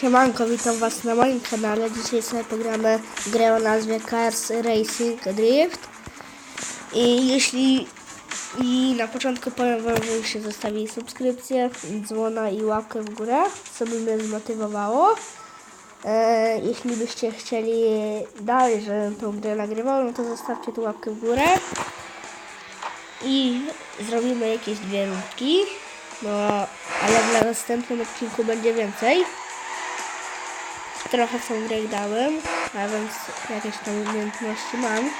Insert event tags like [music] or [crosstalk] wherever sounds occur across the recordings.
Siemanko, witam was na moim kanale. Dzisiaj sobie pogramy grę o nazwie Cars Racing Drift. I jeśli i na początku powiem wam, żebyście zostawili subskrypcję, dzwona i łapkę w górę, co by mnie zmotywowało. E, jeśli byście chcieli dalej, żebym tą grę nagrywał, no to zostawcie tu łapkę w górę. I zrobimy jakieś dwie rundki, no, ale w następnym odcinku będzie więcej. Trochę grę grałem, a więc jakieś tam umiejętności mam.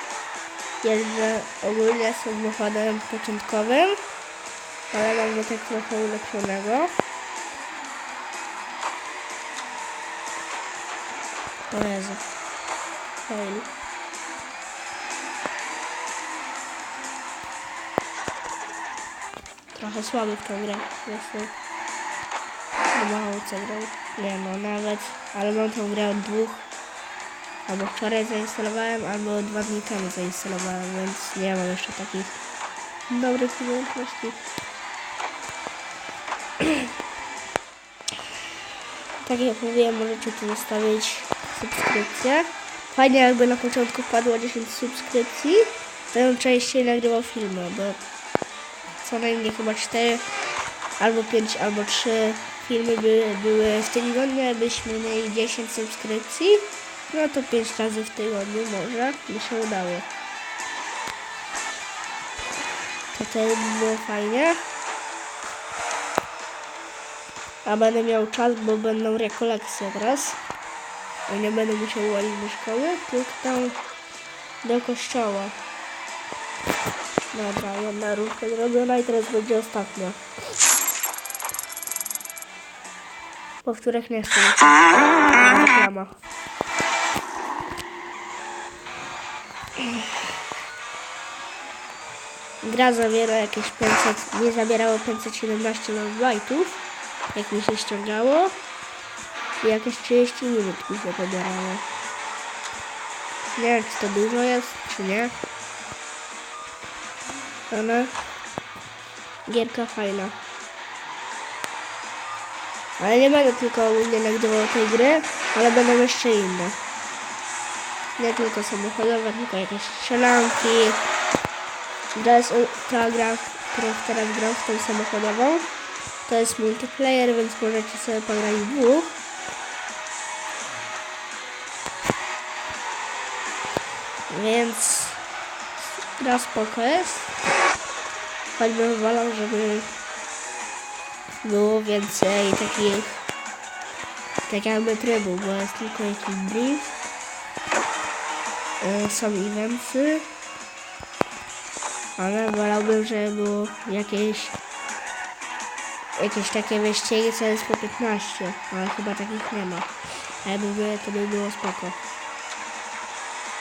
Jeżdżę ogólnie samochodem początkowym, ale mam go tak trochę ulepszonego. O Jezu. Fail. Trochę słaby w tą grę. Jestem. Co grał. Nie no, nawet. Ale mam tą grę od dwóch. Albo wczoraj zainstalowałem, albo dwa dni temu zainstalowałem, więc nie mam jeszcze takich dobrych umiejętności. [clears throat] tak jak mówiłem, możecie tu zostawić subskrypcję. Fajnie jakby na początku wpadło 10 subskrypcji, to bym częściej nagrywał filmy, bo co najmniej chyba 4 albo 5 albo 3 filmy by, były w tygodniu, byśmy mieli 10 subskrypcji, no to 5 razy w tygodniu może by się udało. To wtedy by było fajnie. A będę miał czas, bo będą rekolekcje teraz. I nie będę musiał łazić do szkoły, tylko tam do kościoła. Dobra, jedna rundka zrobiona i teraz będzie ostatnia. Po których nie chcę. Reklama. Gra zawiera jakieś 500, nie zabierało 517 bajtów, jak mi się ściągało. I jakieś 30 minut mi się pobierało. Nie wiem, czy to dużo jest, czy nie. Ale gierka fajna. Ale nie będę tylko ogólnie nagrywał tej gry, ale będą jeszcze inne. Nie tylko samochodowe, tylko jakieś strzelanki. To jest ta gra, którą teraz gram w tą samochodową. To jest multiplayer, więc możecie sobie pograć dwóch. Więc gra spoko jest. Choćbym wolał, żeby było więcej takich tak jakby trybów, bo jest tylko jakiś drift. Y, Są eventy. Ale wolałbym, żeby było jakieś jakieś takie wyścigi, co jest po 15, ale chyba takich nie ma. A jakby to by było spoko.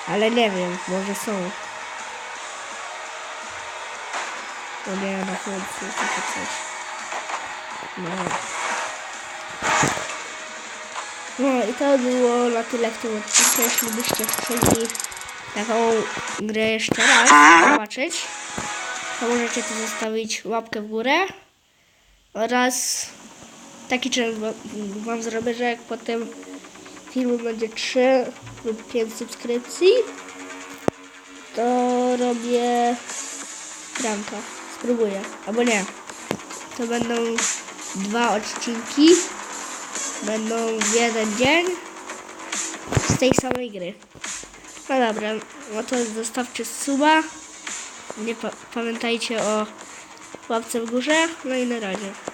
Ale nie wiem, może są. O nie, na końcu coś. No. No i to było na tyle w tym odcinku. Jeśli byście chcieli taką grę jeszcze raz zobaczyć, to możecie tu zostawić łapkę w górę oraz taki challenge wa- wam zrobię, że jak potem filmu będzie 3 lub 5 subskrypcji, to robię pranka. Spróbuję. Albo nie. To będą dwa odcinki. Będą w jeden dzień z tej samej gry. No dobra, no to zostawcie suba. Nie pa- pamiętajcie o łapce w górze. No i na razie.